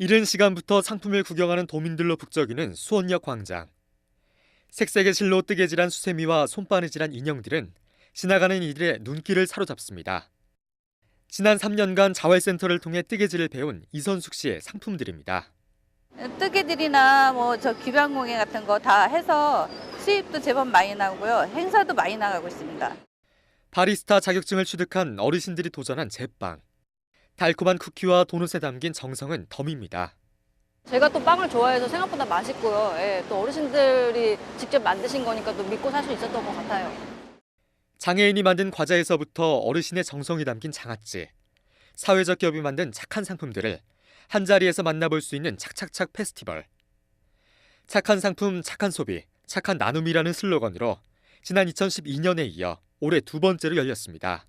이른 시간부터 상품을 구경하는 도민들로 북적이는 수원역 광장. 색색의 실로 뜨개질한 수세미와 손바느질한 인형들은 지나가는 이들의 눈길을 사로잡습니다. 지난 3년간 자활센터를 통해 뜨개질을 배운 이선숙 씨의 상품들입니다. 뜨개질이나 뭐저 기방공예 같은 거 다 해서 수입도 제법 많이 나오고요. 행사도 많이 나가고 있습니다. 바리스타 자격증을 취득한 어르신들이 도전한 제빵. 달콤한 쿠키와 도넛에 담긴 정성은 덤입니다. 제가 또 빵을 좋아해서 생각보다 맛있고요. 예, 또 어르신들이 직접 만드신 거니까 또 믿고 살 수 있었던 것 같아요. 장애인이 만든 과자에서부터 어르신의 정성이 담긴 장아찌, 사회적 기업이 만든 착한 상품들을 한 자리에서 만나볼 수 있는 착착착 페스티벌. 착한 상품, 착한 소비, 착한 나눔이라는 슬로건으로 지난 2012년에 이어 올해 두 번째로 열렸습니다.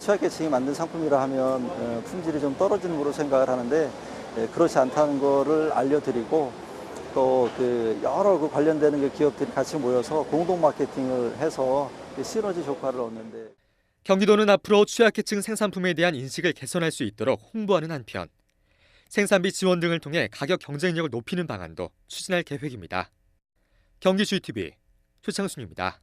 취약계층이 만든 상품이라 하면 어, 품질이 좀 떨어지는 거로 생각을 하는데 예, 그렇지 않다는 거를 알려드리고 또 그 여러 그 관련되는 그 기업들이 같이 모여서 공동 마케팅을 해서 그 시너지 효과를 얻는데 경기도는 앞으로 취약계층 생산품에 대한 인식을 개선할 수 있도록 홍보하는 한편 생산비 지원 등을 통해 가격 경쟁력을 높이는 방안도 추진할 계획입니다. 경기 GTV 최창순입니다.